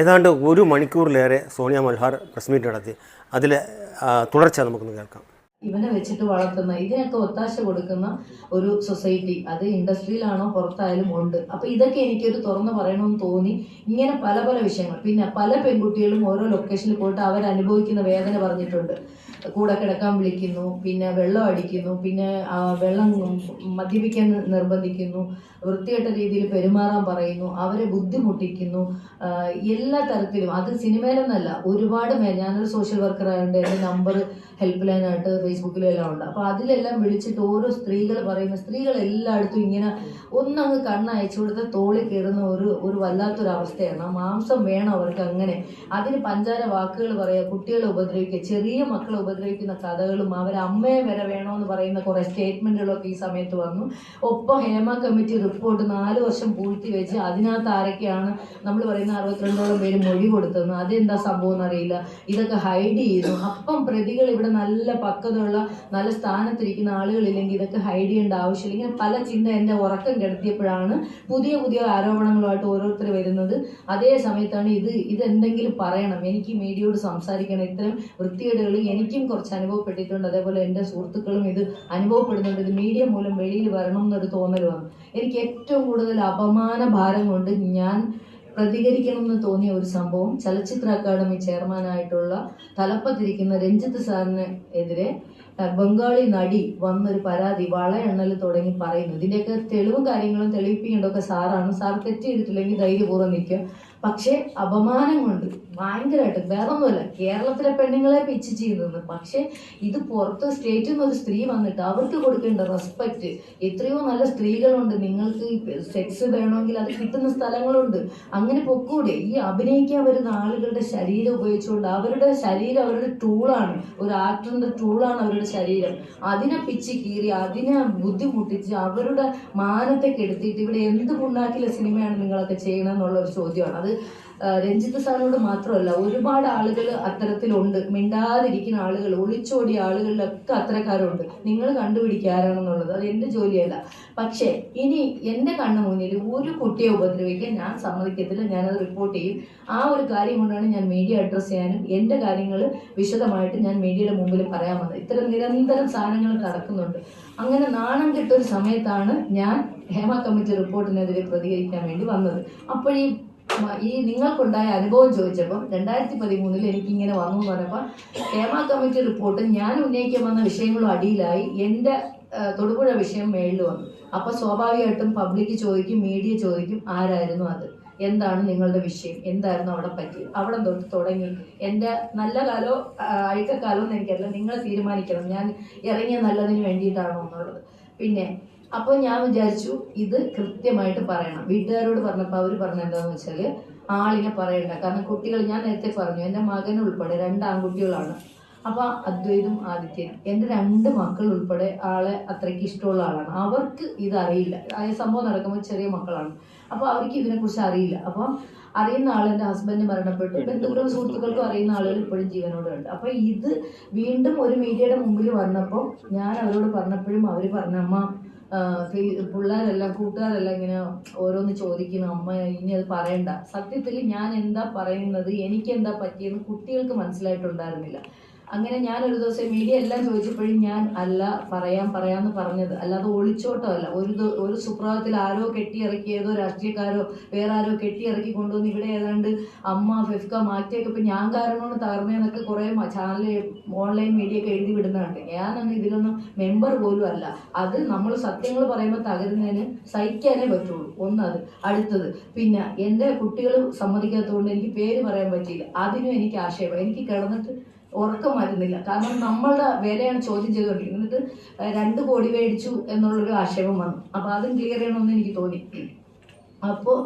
ഏതാണ്ട് ഒരു മണിക്കൂറിലേറെ സോണിയ മൽഹാർ പ്രസ് മീറ്റ് നടത്തി. അതിൽ തുടർച്ച നമുക്കൊന്ന് കേൾക്കാം. ഇവനെ വെച്ചിട്ട് വളർത്തുന്ന ഇതിനൊക്കെ ഒത്താശ കൊടുക്കുന്ന ഒരു സൊസൈറ്റി അത് ഇൻഡസ്ട്രിയിലാണോ പുറത്തായാലും ഉണ്ട്. അപ്പൊ ഇതൊക്കെ എനിക്കൊരു തുറന്നു പറയണമെന്ന് തോന്നി. ഇങ്ങനെ പല പല വിഷയങ്ങൾ. പിന്നെ പല പെൺകുട്ടികളും ഓരോ ലൊക്കേഷനിൽ പോയിട്ട് അവരനുഭവിക്കുന്ന വേദന പറഞ്ഞിട്ടുണ്ട്. കൂടെ കിടക്കാൻ വിളിക്കുന്നു പിന്നെ വെള്ളം അടിക്കുന്നു പിന്നെ വെള്ളം മദ്യപിക്കാൻ നിർബന്ധിക്കുന്നു വൃത്തികെട്ട രീതിയിൽ പെരുമാറാൻ പറയുന്നു അവരെ ബുദ്ധിമുട്ടിക്കുന്നു എല്ലാ തരത്തിലും. അത് സിനിമയിലൊന്നല്ല ഒരുപാട് മേ ഞാനൊരു സോഷ്യൽ വർക്കർ ആയതുകൊണ്ട് എന്റെ നമ്പർ ഹെൽപ്പ് ലൈനായിട്ട് ഫേസ്ബുക്കിലും എല്ലാം ഉണ്ട്. അപ്പോൾ അതിലെല്ലാം വിളിച്ചിട്ട് ഓരോ സ്ത്രീകൾ പറയുന്ന സ്ത്രീകൾ എല്ലായിടത്തും ഇങ്ങനെ ഒന്നങ്ങ് കണ്ണയച്ചു കൊടുത്ത തോളി കയറുന്ന ഒരു ഒരു വല്ലാത്തൊരു അവസ്ഥയാണ് മാംസം വേണം അവർക്ക് അങ്ങനെ. അതിന് പഞ്ചാര വാക്കുകൾ പറയുക കുട്ടികളെ ഉപദ്രവിക്കുക ചെറിയ മക്കളെ ഉപദ്രവിക്കുന്ന കഥകളും അവർ അമ്മയെ വരെ വേണമെന്ന് പറയുന്ന കുറേ സ്റ്റേറ്റ്മെന്റുകളൊക്കെ ഈ സമയത്ത് വന്നു. ഒപ്പം ഹേമ കമ്മിറ്റി റിപ്പോർട്ട് നാല് വർഷം പൂഴ്ത്തി വെച്ച് അതിനകത്ത് ആരൊക്കെയാണ് നമ്മൾ പറയുന്ന അറുപത്തിരണ്ടോളം പേര് മൊഴി കൊടുത്തതെന്ന് അതെന്താ സംഭവം എന്നറിയില്ല. ഇതൊക്കെ ഹൈഡ് ചെയ്യുന്നു അപ്പം പ്രതികൾ ഇവിടെ നല്ല പക്വതയുള്ള നല്ല സ്ഥാനത്തിരിക്കുന്ന ആളുകളില്ലെങ്കിൽ ഇതൊക്കെ ഹൈഡ് ചെയ്യേണ്ട ആവശ്യമില്ല. ഇങ്ങനെ പല ചിന്ത എന്റെ ഉറക്കം കിടത്തിയപ്പോഴാണ് പുതിയ പുതിയ ആരോപണങ്ങളുമായിട്ട് ഓരോരുത്തർ വരുന്നത്. അതേ സമയത്താണ് ഇത് ഇതെന്തെങ്കിലും പറയണം. എനിക്ക് മീഡിയയോട് സംസാരിക്കണം. ഇത്തരം വൃത്തികേടുകൾ എനിക്കും കുറച്ച് അനുഭവപ്പെട്ടിട്ടുണ്ട്. അതേപോലെ എന്റെ സുഹൃത്തുക്കളും ഇത് അനുഭവപ്പെടുന്നുണ്ട്. ഇത് മീഡിയ മൂലം വെളിയിൽ വരണം എന്നൊരു തോന്നൽ വന്നു എനിക്ക് ഏറ്റവും കൂടുതൽ അപമാന ഭാരം കൊണ്ട് ഞാൻ പ്രതികരിക്കണമെന്ന് തോന്നിയ ഒരു സംഭവം ചലച്ചിത്ര അക്കാദമി ചെയർമാനായിട്ടുള്ള തലപ്പത്തിരിക്കുന്ന രഞ്ജിത്ത് സാറിന് എതിരെ ബംഗാളി നടി വന്നൊരു പരാതി വളയെണ്ണൽ തുടങ്ങി പറയുന്നു. ഇതിന്റെയൊക്കെ തെളിവും കാര്യങ്ങളും തെളിയിപ്പിക്കേണ്ടതൊക്കെ സാറാണ്. സാർ തെറ്റ് ചെയ്തിട്ടില്ലെങ്കിൽ ധൈര്യപൂർവം നിൽക്കുക. പക്ഷേ അപമാനം കൊണ്ട് ഭയങ്കരമായിട്ട് വേറെ ഒന്നുമല്ല കേരളത്തിലെ പെണ്ണുങ്ങളെ പിച്ച് ചെയ്യുന്നത്. പക്ഷേ ഇത് പുറത്ത് സ്റ്റേറ്റിൽ നിന്ന് ഒരു സ്ത്രീ വന്നിട്ട് അവർക്ക് കൊടുക്കേണ്ട റെസ്പെക്റ്റ് എത്രയോ നല്ല സ്ത്രീകളുണ്ട്. നിങ്ങൾക്ക് സെക്സ് വേണമെങ്കിൽ അത് കിട്ടുന്ന സ്ഥലങ്ങളുണ്ട്. അങ്ങനെ പൊക്കൂടെ. ഈ അഭിനയിക്കാൻ വരുന്ന ആളുകളുടെ ശരീരം ഉപയോഗിച്ചുകൊണ്ട് അവരുടെ ശരീരം അവരുടെ ടൂളാണ്. ഒരു ആക്ടറിന്റെ ടൂളാണ് അവരുടെ ശരീരം. അതിനെ പിച്ച് കീറി അതിനെ ബുദ്ധിമുട്ടിച്ച് അവരുടെ മാനത്തെ കെടുത്തിയിട്ട് ഇവിടെ എന്ത് പുണ്ണാക്കിലെ സിനിമയാണ് നിങ്ങളൊക്കെ ചെയ്യണമെന്നുള്ള ഒരു ചോദ്യമാണ്. അത് രഞ്ജിത്ത് സാറിനോട് മാത്രമല്ല ഒരുപാട് ആളുകൾ അത്തരത്തിലുണ്ട്. മിണ്ടാതിരിക്കുന്ന ആളുകൾ ഒളിച്ചോടിയ ആളുകളിലൊക്കെ അത്തരക്കാരുണ്ട്. നിങ്ങൾ കണ്ടുപിടിക്കുക ആരാണെന്നുള്ളത്. അത് എന്റെ ജോലിയല്ല. പക്ഷേ ഇനി എന്റെ കണ്ണു മുന്നിൽ ഒരു കുട്ടിയെ ഉപദ്രവിക്കാൻ ഞാൻ സമ്മതിക്കത്തില്ല. ഞാനത് റിപ്പോർട്ട് ചെയ്യും. ആ ഒരു കാര്യം കൊണ്ടാണ് ഞാൻ മീഡിയ അഡ്രസ്സ് ചെയ്യാനും എന്റെ കാര്യങ്ങൾ വിശദമായിട്ട് ഞാൻ മീഡിയയുടെ മുമ്പിൽ പറയാൻ വന്നത്. ഇത്തരം നിരന്തരം സാധനങ്ങൾ നടക്കുന്നുണ്ട് അങ്ങനെ നാണം കിട്ടൊരു സമയത്താണ് ഞാൻ ഹേമ കമ്മിറ്റി റിപ്പോർട്ടിനെതിരെ പ്രതികരിക്കാൻ വേണ്ടി വന്നത്. അപ്പോഴീ ഈ നിങ്ങൾക്കുണ്ടായ അനുഭവം ചോദിച്ചപ്പോൾ രണ്ടായിരത്തി പതിമൂന്നിൽ എനിക്ക് ഇങ്ങനെ വന്നു എന്ന് പറഞ്ഞപ്പോൾ ഹേമ കമ്മിറ്റി റിപ്പോർട്ട് ഞാൻ ഉന്നയിക്കാൻ വന്ന വിഷയങ്ങളും അടിയിലായി. എന്റെ തൊടുപുഴ വിഷയം മേളിൽ വന്നു. അപ്പോൾ സ്വാഭാവികമായിട്ടും പബ്ലിക് ചോദിക്കും മീഡിയ ചോദിക്കും ആരായിരുന്നു അത്? എന്താണ് നിങ്ങളുടെ വിഷയം? എന്തായിരുന്നു അവിടെ പറ്റിയത് അവിടെ തൊട്ട് തുടങ്ങി. എന്റെ നല്ല കാലോ അഴുക്കക്കാലോ എന്ന് എനിക്കറിയില്ല. നിങ്ങൾ തീരുമാനിക്കണം. ഞാൻ ഇറങ്ങിയ നല്ലതിന് വേണ്ടിയിട്ടാണോ എന്നുള്ളത്. പിന്നെ അപ്പോൾ ഞാൻ വിചാരിച്ചു ഇത് കൃത്യമായിട്ട് പറയണം. വീട്ടുകാരോട് പറഞ്ഞപ്പോൾ അവർ പറഞ്ഞെന്താന്ന് വെച്ചാൽ വെച്ചാൽ ആളിനെ പറയണ്ട. കാരണം കുട്ടികൾ ഞാൻ നേരത്തെ പറഞ്ഞു എന്റെ മകൻ ഉൾപ്പെടെ രണ്ട് ആൺകുട്ടികളാണ്. അപ്പൊ അദ്വൈതും ആദിത്യനും എന്റെ രണ്ട് മക്കൾ ഉൾപ്പെടെ ആളെ അത്രയ്ക്ക് ഇഷ്ടമുള്ള ആളാണ്. അവർക്ക് ഇതറിയില്ല ആ സംഭവം നടക്കുമ്പോൾ ചെറിയ മക്കളാണ്. അപ്പൊ അവർക്ക് ഇതിനെക്കുറിച്ച് അറിയില്ല. അപ്പം അറിയുന്ന ആൾ എന്റെ ഹസ്ബൻഡ് മരണപ്പെട്ടു. ബന്ധുക്കളും സുഹൃത്തുക്കൾക്കും അറിയുന്ന ആളുകൾ ഇപ്പോഴും ജീവനോടെ ഉണ്ട്. അപ്പോൾ ഇത് വീണ്ടും ഒരു മീഡിയയുടെ മുമ്പിൽ വന്നപ്പോൾ ഞാൻ അവരോട് പറഞ്ഞപ്പോഴും അവർ പറഞ്ഞ അമ്മ ആ, ഫേ- പിള്ളേരെല്ലാം കൂട്ടുകാരെല്ലാം ഇങ്ങനെ ഓരോന്ന് ചോദിക്കുന്നു. അമ്മ ഇനി അത് പറയണ്ട. സത്യത്തിൽ ഞാൻ എന്താ പറയുന്നത് എനിക്ക് എന്താ പറ്റിയെന്ന് കുട്ടികൾക്ക് മനസ്സിലായിട്ടുണ്ടായിരുന്നില്ല. അങ്ങനെ ഞാൻ ഒരു ദിവസം മീഡിയ എല്ലാം ചോദിച്ചപ്പോഴും ഞാൻ അല്ല പറയാം പറയാമെന്ന് പറഞ്ഞത്. അല്ലാതെ ഒളിച്ചോട്ടമല്ല. ഒരു ഒരു സുപ്രഭാതത്തിൽ ആരോ കെട്ടിയിറക്കി ഏതോ രാഷ്ട്രീയക്കാരോ വേറെ ആരോ കെട്ടിയിറക്കി കൊണ്ടുവന്ന് ഇവിടെ ഏതാണ്ട് അമ്മ ഫെഫ്ക മാറ്റിയൊക്കെ ഇപ്പം ഞാൻ കാരണമാണ് തകർന്നതെന്നൊക്കെ കുറേ ചാനൽ ഓൺലൈൻ മീഡിയ ഒക്കെ എഴുതി വിടുന്നുണ്ട് ഞാനൊന്നും ഇതിലൊന്നും മെമ്പർ പോലും അല്ല. അത് നമ്മൾ സത്യങ്ങൾ പറയുമ്പോൾ തകരുന്നതിന് സഹിക്കാനേ പറ്റുള്ളൂ. ഒന്നത്. അടുത്തത് പിന്നെ എന്റെ കുട്ടികൾ സമ്മതിക്കാത്തതുകൊണ്ട് എനിക്ക് പേര് പറയാൻ പറ്റിയില്ല. അതിനും എനിക്ക് ആക്ഷേപം എനിക്ക് കിടന്നിട്ട് ഉറക്കം വരുന്നില്ല കാരണം നമ്മളുടെ വിലയാണ് ചോദ്യം ചെയ്തുകൊണ്ടിരിക്കുന്നത്. എന്നിട്ട് രണ്ട് കോടി മേടിച്ചു എന്നുള്ളൊരു ആക്ഷേപം വന്നു. അപ്പോൾ അതും ക്ലിയർ ചെയ്യണമെന്ന് എനിക്ക് തോന്നി. അപ്പോൾ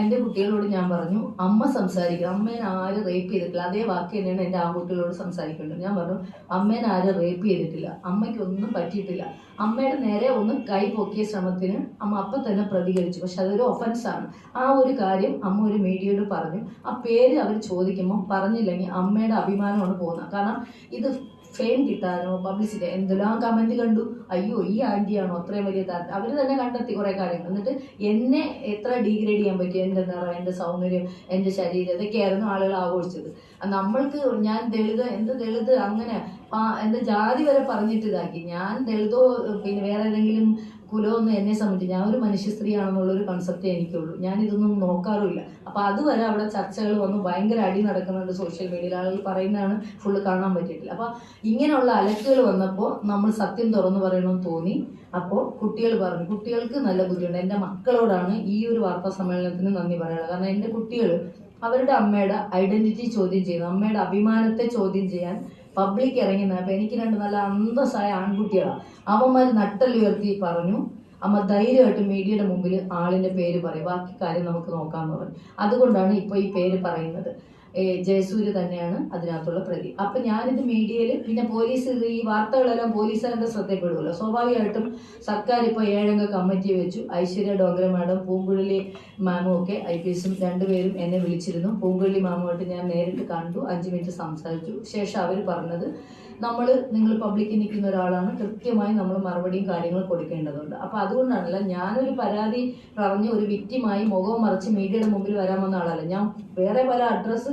എന്റെ കുട്ടികളോട് ഞാൻ പറഞ്ഞു അമ്മ സംസാരിക്കുക അമ്മേനെ ആരും റേപ്പ് ചെയ്തിട്ടില്ല. അതേ വാക്ക് തന്നെയാണ് എന്റെ ആൺകുട്ടികളോട് സംസാരിക്കേണ്ടത്. ഞാൻ പറഞ്ഞു അമ്മേനെ ആരും റേപ്പ് ചെയ്തിട്ടില്ല. അമ്മയ്ക്കൊന്നും പറ്റിയിട്ടില്ല. അമ്മയുടെ നേരെ ഒന്ന് കൈ പൊക്കിയ ശ്രമത്തിന് അമ്മ അപ്പം തന്നെ പ്രതികരിച്ചു. പക്ഷെ അതൊരു ഒഫൻസാണ് ആ ഒരു കാര്യം അമ്മ ഒരു മീഡിയയോട് പറഞ്ഞു. ആ പേര് അവർ ചോദിക്കുമ്പോൾ പറഞ്ഞില്ലെങ്കിൽ അമ്മയുടെ അഭിമാനമാണ് പോകുന്നത്. കാരണം ഇത് ഫെയിം കിട്ടാനോ പബ്ലിസിറ്റി എന്തെല്ലാം കമന്റ് കണ്ടു? അയ്യോ ഈ ആന്റിയാണോ അത്രയും വലിയ താരം അവർ തന്നെ കണ്ടെത്തി കുറെ കാര്യങ്ങൾ. എന്നിട്ട് എന്നെ എത്ര ഡീഗ്രേഡ് ചെയ്യാൻ പറ്റും എന്റെ നിറം എന്റെ സൗന്ദര്യം എന്റെ ശരീരം ഇതൊക്കെയായിരുന്നു ആളുകൾ ആഘോഷിച്ചത്. നമ്മൾക്ക് ഞാൻ ദളിത് എന്ത് ദളിത് അങ്ങനെ എന്താ ജാതി വരെ പറഞ്ഞിട്ട് ഇതാക്കി. ഞാൻ ദളിതോ പിന്നെ വേറെ ഏതെങ്കിലും കുലമൊന്നും എന്നെ സംബന്ധിച്ച് ഞാൻ ഒരു മനുഷ്യ സ്ത്രീയാണെന്നുള്ള ഒരു കൺസെപ്റ്റേ എനിക്കുള്ളൂ. ഞാൻ ഇതൊന്നും നോക്കാറുമില്ല. അപ്പൊ അതുവരെ അവിടെ ചർച്ചകൾ വന്ന്. ഭയങ്കര അടി നടക്കുന്നുണ്ട് സോഷ്യൽ മീഡിയയിൽ ആളുകൾ പറയുന്നതാണ് ഫുള്ള് കാണാൻ പറ്റിയിട്ടില്ല. അപ്പൊ ഇങ്ങനെയുള്ള അലക്കുകൾ വന്നപ്പോൾ നമ്മൾ സത്യം തുറന്നു പറയണമെന്ന് തോന്നി. അപ്പോൾ കുട്ടികൾ പറഞ്ഞു കുട്ടികൾക്ക് നല്ല ബുദ്ധിയുണ്ട്. എന്റെ മക്കളോടാണ് ഈ ഒരു വാർത്താ സമ്മേളനത്തിന് നന്ദി പറയുന്നത് കാരണം എന്റെ കുട്ടികൾ അവരുടെ അമ്മയുടെ ഐഡന്റിറ്റി ചോദ്യം ചെയ്യുന്നു. അമ്മയുടെ അഭിമാനത്തെ ചോദ്യം ചെയ്യാൻ പബ്ലിക് ഇറങ്ങുന്നത് അപ്പൊ എനിക്ക് രണ്ട് നല്ല അന്തസ്സായ ആൺകുട്ടികളാണ് അവന്മാർ നട്ടലുയർത്തി പറഞ്ഞു അമ്മ ധൈര്യമായിട്ട് മീഡിയയുടെ മുമ്പിൽ ആളിന്റെ പേര് പറയും ബാക്കി കാര്യം നമുക്ക് നോക്കാമെന്ന് പറഞ്ഞു. അതുകൊണ്ടാണ് ഇപ്പോൾ ഈ പേര് പറയുന്നത്. ജയസൂര്യ തന്നെയാണ് അതിനകത്തുള്ള പ്രതി. അപ്പൊ ഞാനിത് മീഡിയയിൽ പിന്നെ പോലീസ് ഇത് ഈ വാർത്തകളെല്ലാം പോലീസുകാരുടെ ശ്രദ്ധപ്പെടുമല്ലോ സ്വാഭാവികമായിട്ടും സർക്കാർ ഇപ്പോൾ ഏഴംഗ കമ്മിറ്റി വെച്ചു. ഐശ്വര്യ ഡോഗ്ര മാഡം പൂങ്കുഴലി മാമും ഒക്കെ ഐ പി എസും രണ്ടുപേരും എന്നെ വിളിച്ചിരുന്നു. പൂങ്കുഴലി മാമുമായിട്ട് ഞാൻ നേരിട്ട് കണ്ടു. അഞ്ച് മിനിറ്റ് സംസാരിച്ചു. ശേഷം അവർ പറഞ്ഞത് നമ്മൾ നിങ്ങൾ പബ്ലിക്കിൽ നിൽക്കുന്ന ഒരാളാണ്. കൃത്യമായി നമ്മൾ മറുപടിയും കാര്യങ്ങളും കൊടുക്കേണ്ടതുണ്ട്. അപ്പൊ അതുകൊണ്ടാണല്ല ഞാനൊരു പരാതി പറഞ്ഞ് ഒരു വിറ്റിമായി മുഖവും മറിച്ച് മീഡിയയുടെ മുമ്പിൽ വരാമെന്ന ആളല്ല. ഞാൻ വേറെ പല അഡ്രസ്സ്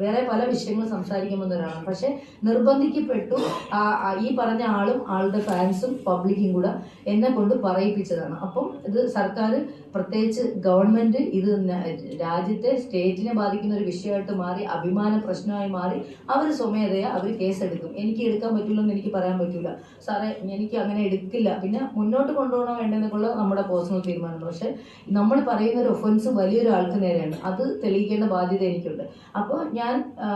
വേറെ പല വന്ന ഒരാളാണ്. പക്ഷെ നിർബന്ധിക്കപ്പെട്ടു ഈ പറഞ്ഞ ആളും ആളുടെ ഫാൻസും പബ്ലിക്കും കൂടെ എന്നെ കൊണ്ട് പറയിപ്പിച്ചതാണ്. അപ്പം ഇത് സർക്കാർ പ്രത്യേകിച്ച് ഗവൺമെന്റ് ഇത് രാജ്യത്തെ സ്റ്റേറ്റിനെ ബാധിക്കുന്ന ഒരു വിഷയമായിട്ട് മാറി അഭിമാന പ്രശ്നമായി മാറി അവർ സ്വമേധയാ അവർ കേസെടുക്കും. എനിക്ക് എടുക്കാൻ പറ്റില്ലെന്ന് എനിക്ക് പറയാൻ പറ്റില്ല സാറേ എനിക്ക് അങ്ങനെ എടുക്കില്ല. പിന്നെ മുന്നോട്ട് കൊണ്ടുപോകണോ വേണ്ടെന്നൊക്കെയുള്ള നമ്മുടെ പേഴ്സണൽ തീരുമാനമാണ്. പക്ഷെ നമ്മൾ പറയുന്ന ഒരു ഒഫൻസ് വലിയൊരു ആൾക്ക് നേരെയാണ്. അത് തെളിയിക്കേണ്ട ബാധ്യത എനിക്കുണ്ട്. അപ്പോൾ ഞാൻ ആ,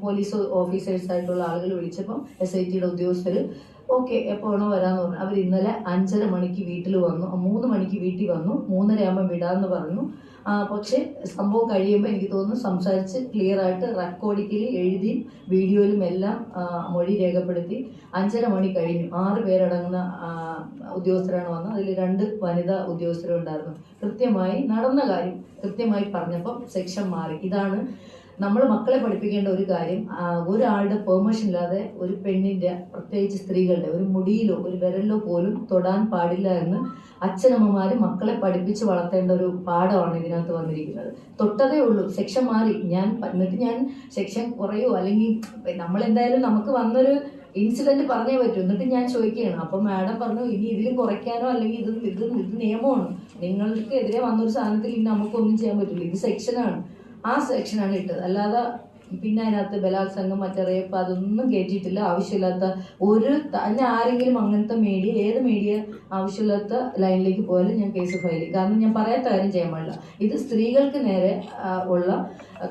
പോലീസ് ഓഫീസേഴ്സ് ആയിട്ടുള്ള ആളുകൾ വിളിച്ചപ്പം എസ് ഐ ടിയുടെ ഉദ്യോഗസ്ഥർ ഓക്കെ എപ്പോഴാണോ വരാന്ന് പറഞ്ഞു. അവർ ഇന്നലെ അഞ്ചര മണിക്ക് വീട്ടിൽ വന്നു. മൂന്ന് മണിക്ക് വീട്ടിൽ വന്നു. മൂന്നര ആകുമ്പോൾ വിടാന്ന് പറഞ്ഞു. പക്ഷേ സംഭവം കഴിയുമ്പോൾ എനിക്ക് തോന്നുന്നു സംസാരിച്ച് ക്ലിയർ ആയിട്ട് റെക്കോർഡിക്കലി എഴുതി വീഡിയോയിലും എല്ലാം മൊഴി രേഖപ്പെടുത്തി. അഞ്ചര മണി കഴിഞ്ഞു. ആറ് പേരടങ്ങുന്ന ഉദ്യോഗസ്ഥരാണ് വന്നത്. അതിൽ രണ്ട് വനിതാ ഉദ്യോഗസ്ഥരുണ്ടായിരുന്നു. കൃത്യമായി നടന്ന കാര്യം കൃത്യമായി പറഞ്ഞപ്പം സെക്ഷൻ മാറി. ഇതാണ് നമ്മൾ മക്കളെ പഠിപ്പിക്കേണ്ട ഒരു കാര്യം ഒരാളുടെ പെർമിഷൻ ഇല്ലാതെ ഒരു പെണ്ണിന്റെ പ്രത്യേകിച്ച് സ്ത്രീകളുടെ ഒരു മുടിയിലോ ഒരു വിരലിലോ പോലും തൊടാൻ പാടില്ല എന്ന് അച്ഛനമ്മമാര് മക്കളെ പഠിപ്പിച്ച് വളർത്തേണ്ട ഒരു പാഠമാണ് ഇതിനകത്ത് വന്നിരിക്കുന്നത്. തൊട്ടതേ ഉള്ളൂ സെക്ഷൻ മാറി. ഞാൻ എന്നിട്ട് ഞാൻ സെക്ഷൻ കുറയോ അല്ലെങ്കിൽ നമ്മൾ എന്തായാലും നമുക്ക് വന്നൊരു ഇൻസിഡന്റ് പറഞ്ഞേ പറ്റൂ. എന്നിട്ട് ഞാൻ ചോദിക്കുകയാണ് അപ്പൊ മാഡം പറഞ്ഞു ഇനി ഇതിൽ കുറയ്ക്കാനോ അല്ലെങ്കിൽ ഇത് ഇത് ഇത് നിയമമാണ്. നിങ്ങൾക്ക് എതിരെ വന്നൊരു സാധനത്തിൽ ഇനി നമുക്കൊന്നും ചെയ്യാൻ പറ്റില്ല ഇത് സെക്ഷനാണ്. ആ സെക്ഷനാണ് ഇട്ടത്. അല്ലാതെ പിന്നെ അതിനകത്ത് ബലാത്സംഗം മറ്റേ റേപ്പ് അതൊന്നും കയറ്റിയിട്ടില്ല ആവശ്യമില്ലാത്ത ഒരു തന്നെ ആരെങ്കിലും അങ്ങനത്തെ മീഡിയ ഏത് മീഡിയ ആവശ്യമില്ലാത്ത ലൈനിലേക്ക് പോയാലും ഞാൻ കേസ് ഫയൽ ചെയ്യും. കാരണം ഞാൻ പറയാത്ത കാര്യം ചെയ്യാൻ പാടില്ല. ഇത് സ്ത്രീകൾക്ക് നേരെ ഉള്ള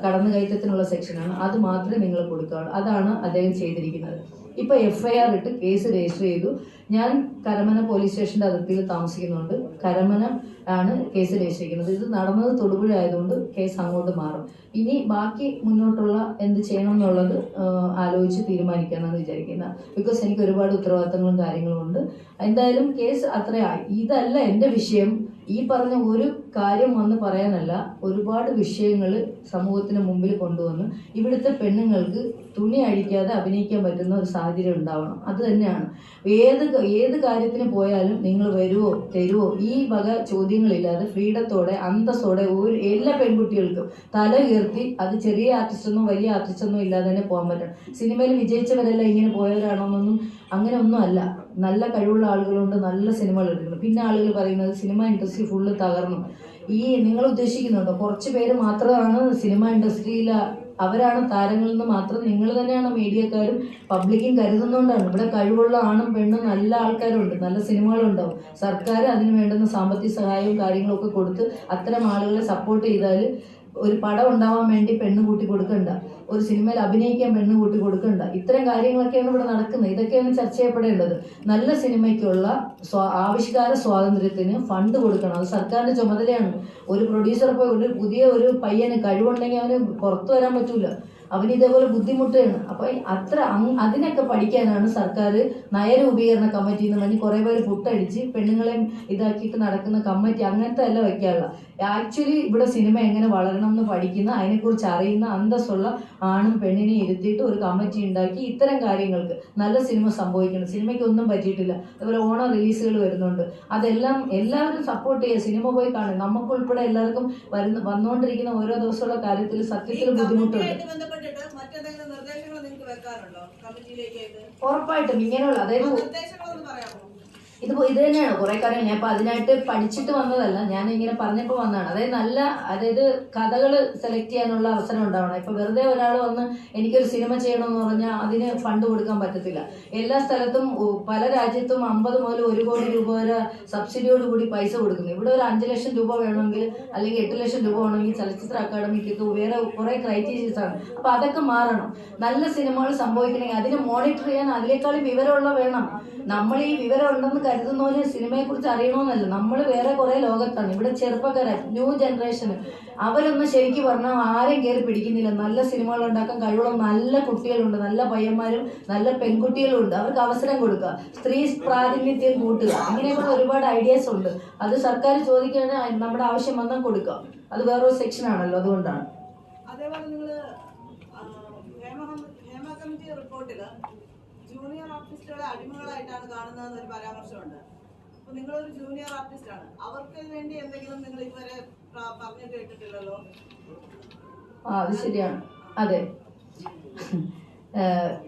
കടന്നുകയറ്റത്തിനുള്ള സെക്ഷനാണ് അത് മാത്രമേ നിങ്ങൾ കൊടുക്കാവുള്ളൂ. അതാണ് അദ്ദേഹം ചെയ്തിരിക്കുന്നത്. ഇപ്പൊ എഫ്ഐആർ ഇട്ട് കേസ് രജിസ്റ്റർ ചെയ്തു. ഞാൻ കരമന പോലീസ് സ്റ്റേഷന്റെ അതിർത്തിയിൽ താമസിക്കുന്നുണ്ട്. കരമന ആണ് കേസ് രജിസ്റ്റർ ചെയ്യുന്നത്. ഇത് നടന്നത് തൊടുപുഴ ആയതുകൊണ്ട് കേസ് അങ്ങോട്ട് മാറും. ഇനി ബാക്കി മുന്നോട്ടുള്ള എന്ത് ചെയ്യണം എന്നുള്ളത് ആലോചിച്ച് തീരുമാനിക്കാമെന്നാണ് വിചാരിക്കുന്നത്. ബിക്കോസ് എനിക്ക് ഒരുപാട് ഉത്തരവാദിത്തങ്ങളും കാര്യങ്ങളും ഉണ്ട്. എന്തായാലും കേസ് അത്രയായി. ഇതല്ല എന്റെ വിഷയം. ഈ പറഞ്ഞ ഒരു കാര്യം വന്ന് പറയാനല്ല ഒരുപാട് വിഷയങ്ങൾ സമൂഹത്തിന് മുമ്പിൽ കൊണ്ടുവന്ന്. ഇവിടുത്തെ പെണ്ണുങ്ങൾക്ക് തുണി അഴിക്കാതെ അഭിനയിക്കാൻ പറ്റുന്ന ഒരു സാഹചര്യം ഉണ്ടാവണം. അത് തന്നെയാണ്. ഏത് ഏത് കാര്യത്തിന് പോയാലും നിങ്ങൾ വരുവോ തരുവോ ഈ വക ചോദ്യങ്ങളില്ലാതെ ഫ്രീഡത്തോടെ അന്തസ്സോടെ ഒരു എല്ലാ പെൺകുട്ടികൾക്കും തല ഉയർത്തി അത് ചെറിയ ആർട്ടിസ്റ്റൊന്നും വലിയ ആർട്ടിസ്റ്റൊന്നും ഇല്ലാതെ തന്നെ പോകാൻ പറ്റണം. സിനിമയിൽ വിജയിച്ചവരെല്ലാം ഇങ്ങനെ പോയവരാണോന്നൊന്നും അങ്ങനെ ഒന്നും അല്ല. നല്ല കഴിവുള്ള ആളുകളുണ്ട് നല്ല സിനിമകൾ എടുക്കുന്നു. പിന്നെ ആളുകൾ പറയുന്നത് സിനിമ ഇൻഡസ്ട്രി ഫുള്ള് തകർന്നു. ഈ നിങ്ങൾ ഉദ്ദേശിക്കുന്നുണ്ടോ? കുറച്ച് പേര് മാത്രമാണ് സിനിമ ഇൻഡസ്ട്രിയിൽ അവരാണ് താരങ്ങളെന്ന് മാത്രം നിങ്ങൾ തന്നെയാണ് മീഡിയക്കാരും പബ്ലിക്കും കരുതുന്നുകൊണ്ടാണ് ഇവിടെ കഴിവുള്ള ആണും പെണ്ണും നല്ല ആൾക്കാരുണ്ട് നല്ല സിനിമകളുണ്ടാവും. സർക്കാർ അതിന് വേണ്ടുന്ന സാമ്പത്തിക സഹായവും കാര്യങ്ങളൊക്കെ കൊടുത്ത് അത്തരം ആളുകളെ സപ്പോർട്ട് ചെയ്താൽ ഒരു പടം ഉണ്ടാവാൻ വേണ്ടി പെണ്ണ് കൂട്ടി കൊടുക്കണ്ട. ഒരു സിനിമയിൽ അഭിനയിക്കാൻ പെണ്ണ് കൂട്ടി കൊടുക്കണ്ട. ഇത്തരം കാര്യങ്ങളൊക്കെയാണ് ഇവിടെ നടക്കുന്നത്. ഇതൊക്കെയാണ് ചർച്ച ചെയ്യപ്പെടേണ്ടത്. നല്ല സിനിമയ്ക്കുള്ള സ്വാ ആവിഷ്കാര സ്വാതന്ത്ര്യത്തിന് ഫണ്ട് കൊടുക്കണം. അത് സർക്കാരിന്റെ ചുമതലയാണ്. ഒരു പ്രൊഡ്യൂസർ പോയി ഒരു പുതിയ ഒരു പയ്യന് കഴിവുണ്ടെങ്കിൽ അവന് പുറത്തു വരാൻ പറ്റൂല. അവന് ഇതേപോലെ ബുദ്ധിമുട്ടാണ്. അപ്പൊ അത്ര അതിനൊക്കെ പഠിക്കാനാണ് സർക്കാർ നയരൂപീകരണ കമ്മിറ്റി എന്ന് പറഞ്ഞ് കുറെ പേര് പുട്ടടിച്ച് പെണ്ണുങ്ങളെ ഇതാക്കിയിട്ട് നടക്കുന്ന കമ്മിറ്റി അങ്ങനത്തെ അല്ല വയ്ക്കാനുള്ള ആക്ച്വലി ഇവിടെ സിനിമ എങ്ങനെ വളരണം എന്ന് പഠിക്കുന്ന അതിനെക്കുറിച്ച് അറിയുന്ന അന്തസ്സുള്ള ആണും പെണ്ണിനെ ഇരുത്തിയിട്ട് ഒരു കമ്മിറ്റി ഉണ്ടാക്കി ഇത്തരം കാര്യങ്ങൾക്ക് നല്ല സിനിമ സംഭവിക്കണം. സിനിമയ്ക്ക് ഒന്നും പറ്റിയിട്ടില്ല. അതുപോലെ ഓണ റിലീസുകൾ വരുന്നുണ്ട്. അതെല്ലാം എല്ലാവരും സപ്പോർട്ട് ചെയ്യുക. സിനിമ പോയി കാണുക. നമുക്ക് ഉൾപ്പെടെ എല്ലാവർക്കും വരുന്ന വന്നുകൊണ്ടിരിക്കുന്ന ഓരോ ദിവസമുള്ള കാര്യത്തിൽ സത്യത്തിൽ ബുദ്ധിമുട്ടുണ്ട്. ഉറപ്പായിട്ടും ഇങ്ങനെയുള്ള അതായത് ഇത് ഇത് തന്നെയാണ്. കുറെ കാര്യങ്ങൾ ഞാൻ ഇപ്പൊ അതിനായിട്ട് പഠിച്ചിട്ട് വന്നതല്ല. ഞാൻ ഇങ്ങനെ പറഞ്ഞപ്പോ വന്നതാണ്. അതായത് നല്ല അതായത് കഥകൾ സെലക്ട് ചെയ്യാനുള്ള അവസരം ഉണ്ടാവണം. ഇപ്പൊ വെറുതെ ഒരാൾ വന്ന് എനിക്കൊരു സിനിമ ചെയ്യണമെന്ന് പറഞ്ഞാൽ അതിന് ഫണ്ട് കൊടുക്കാൻ പറ്റത്തില്ല. എല്ലാ സ്ഥലത്തും പല രാജ്യത്തും അമ്പത് മുതൽ ഒരു കോടി രൂപ വരെ സബ്സിഡിയോട് കൂടി പൈസ കൊടുക്കുന്നു. ഇവിടെ ഒരു അഞ്ച് ലക്ഷം രൂപ വേണമെങ്കിൽ അല്ലെങ്കിൽ എട്ട് ലക്ഷം രൂപ വേണമെങ്കിൽ ചലച്ചിത്ര അക്കാദമിക്ക് വേറെ കുറെ ക്രൈറ്റീരിയസ് ആണ്. അപ്പൊ അതൊക്കെ മാറണം. നല്ല സിനിമകൾ സംഭവിക്കണമെങ്കിൽ അതിനെ മോണിറ്റർ ചെയ്യാൻ അതിനേക്കാളും വിവരമുള്ള വേണം. നമ്മൾ ഈ വിവരം ഉണ്ടെന്ന് കരുതുന്ന പോലെ സിനിമയെ കുറിച്ച് അറിയണമെന്നല്ല നമ്മൾ വേറെ കുറെ ലോകത്താണ്. ഇവിടെ ചെറുപ്പക്കാരെ. ന്യൂ ജനറേഷൻ അവരൊന്നും ശരിക്കും പറഞ്ഞാൽ ആരും കയറി പിടിക്കുന്നില്ല. നല്ല സിനിമകൾ ഉണ്ടാക്കാൻ കഴിവുള്ള നല്ല കുട്ടികളുണ്ട്. നല്ല പയ്യന്മാരും നല്ല പെൺകുട്ടികളും ഉണ്ട്. അവർക്ക് അവസരം കൊടുക്കുക. സ്ത്രീ പ്രാതിനിധ്യം കൂട്ടുക. അങ്ങനെയൊക്കെ ഒരുപാട് ഐഡിയാസ് ഉണ്ട്. അത് സർക്കാർ ചോദിക്കുകയാണെങ്കിൽ നമ്മുടെ ആവശ്യം വന്നാൽ കൊടുക്കുക. അത് വേറൊരു സെക്ഷൻ ആണല്ലോ. അതുകൊണ്ടാണ്. അതേപോലെ നിങ്ങൾ ഹേമ കമ്മിറ്റി റിപ്പോർട്ടിൽ ജൂനിയർ ആർട്ടിസ്റ്റുകളെ അടിമകളായിട്ടാണ് കാണുന്നതെന്ന് ഒരു പരാമർശമുണ്ട്. അപ്പൊ നിങ്ങളൊരു ജൂനിയർ ആർട്ടിസ്റ്റ് ആണ്. അവർക്ക് വേണ്ടി എന്തെങ്കിലും നിങ്ങൾ ഇതുവരെ പറഞ്ഞു കേട്ടിട്ടില്ലല്ലോ? അത് ശരിയാണ്. അതെ.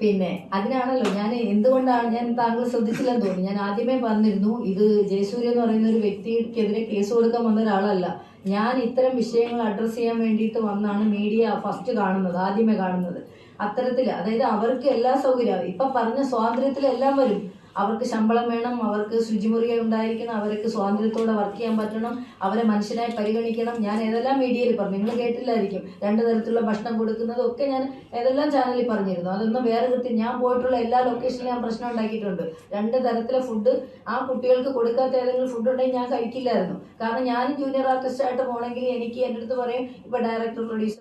പിന്നെ അതിനാണല്ലോ ഞാൻ എന്തുകൊണ്ടാണ് ഞാൻ താങ്കൾ ശ്രദ്ധിച്ചില്ലെന്ന് തോന്നി ഞാൻ ആദ്യമേ പറഞ്ഞിരുന്നു ഇത് ജയസൂര്യ എന്ന് പറയുന്ന ഒരു വ്യക്തിക്കെതിരെ കേസ് കൊടുക്കാൻ വന്ന ഒരാളല്ല. ഞാൻ ഇത്തരം വിഷയങ്ങൾ അഡ്രസ്സ് ചെയ്യാൻ വേണ്ടിയിട്ട് വന്നാണ് മീഡിയ ഫസ്റ്റ് കാണുന്നത് ആദ്യമേ കാണുന്നത്. അത്തരത്തിൽ അതായത് അവർക്ക് എല്ലാ സൗകര്യവും ഇപ്പൊ പറഞ്ഞ സ്വാതന്ത്ര്യത്തിൽ എല്ലാം വരും. അവർക്ക് ശമ്പളം വേണം അവർക്ക് ശുചിമുറി ഉണ്ടായിരിക്കണം അവർക്ക് സ്വാതന്ത്ര്യത്തോടെ വർക്ക് ചെയ്യാൻ പറ്റണം അവരെ മനുഷ്യനായി പരിഗണിക്കണം. ഞാൻ ഏതെല്ലാം മീഡിയയിൽ പറഞ്ഞു നിങ്ങൾ കേട്ടില്ലായിരിക്കും. രണ്ട് തരത്തിലുള്ള ഭക്ഷണം കൊടുക്കുന്നതും ഒക്കെ ഞാൻ ഏതെല്ലാം ചാനലിൽ പറഞ്ഞിരുന്നു. അതൊന്നും വേറെ കൃത്യം. ഞാൻ പോയിട്ടുള്ള എല്ലാ ലൊക്കേഷനിലും ഞാൻ പ്രശ്നം ഉണ്ടാക്കിയിട്ടുണ്ട്. രണ്ട് തരത്തിലെ ഫുഡ് ആ കുട്ടികൾക്ക് കൊടുക്കാത്ത ഏതെങ്കിലും ഫുഡ് ഉണ്ടെങ്കിൽ ഞാൻ കഴിക്കില്ലായിരുന്നു. കാരണം ഞാനും ജൂനിയർ ആർട്ടിസ്റ്റ് ആയിട്ട് പോകണമെങ്കിൽ എനിക്ക് എന്റെ അടുത്ത് പറയും ഇപ്പൊ ഡയറക്ടർ പ്രൊഡ്യൂസർ